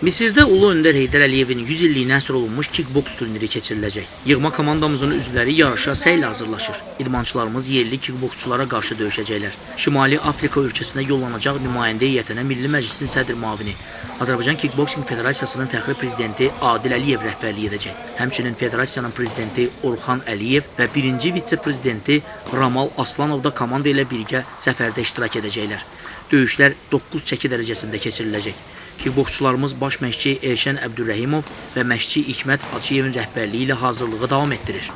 Misirdə Ulu Öndər Heydər Əliyevin 100 illiyinə həsr olunmuş kickboks turniri keçiriləcək. Yığma komandamızın üzvləri yarışa səylə hazırlaşır. İdmançılarımız yerli kickboksçulara qarşı döyüşəcəklər. Şimali Afrika ölkəsinə yollanacaq nümayəndə heyətinə Milli Məclisin sədr müavini, Azərbaycan Kickboksing Federasiyasının fəxri prezidenti Adil Əliyev rəhbərlik edəcək. Həmçinin federasiyanın prezidenti Orxan Əliyev və birinci vitse-prezidenti Ramal Aslanov da komanda ilə birgə səfərdə iştirak edəcəklər. Döyüşlər 9 çəki dərəcəsində keçiriləcək. Kickboksçularımız baş məşqçi Elşən Əbdürrəhimov və məşqçi İkmət Acıyevin rəhbərliyi ilə hazırlığı davam etdirir.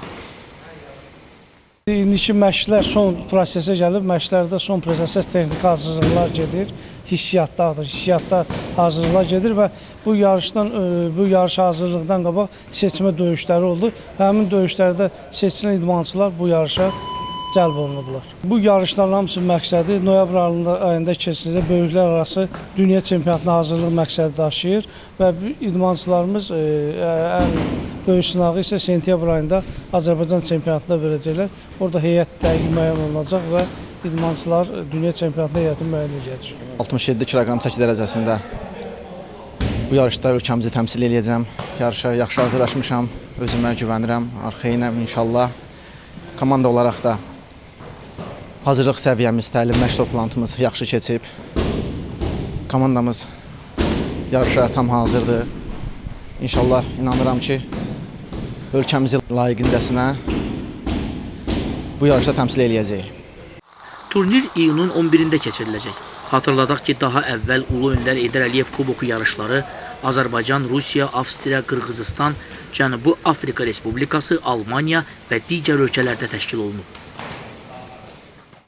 İndiki məşqlər son prosesə gəlib, məşqlərdə son prosesə texniki hazırlıqlar gedir, hissiyatdadır, hissiyatda hazırlıqlar gedir və bu yarışdan e, bu yarış hazırlıqdan qabaq seçmə döyüşləri oldu. Həmin döyüşlərdə seçilən idmançılar bu yarışa cəlb olunublar. Bu yarışların hamısının məqsədi noyabr ayında, keçiriləcək böyüklər arası dünya çempionatına hazırlıq məqsədi daşıyır və idmançılarımız e, ən böyük sınağı isə sentyabr ayında Azərbaycan çempionatında verəcəklər. Orada heyət dəqiq müəyyən olunacaq və idmançılar dünya çempionatına heyətini müəyyən edəcək. 67 kiloqram çəki dərəcəsində bu yarışda ölkəmizi təmsil edəcəm. Yarışa yaxşı hazırlaşmışam, özümə güvənirəm. Arxayınam inşallah. Komanda olaraq da hazırlıq səviyyəmiz, təlim məşq toplantımız yaxşı keçib. Komandamız yarışa tam hazırdır. İnşallah inanıram ki, ölkəmizi layiqindəsinə bu yarışda təmsil eləyəcəyik. Turnir iyunun 11-də keçiriləcək. Xatırladaq ki, daha əvvəl Ulu Öndər Heydər Əliyev Kuboku yarışları Azərbaycan, Rusiya, Avstriya, Qırğızıstan, Cənubi Afrika Respublikası, Almaniya və digər ölkələrdə təşkil olunub.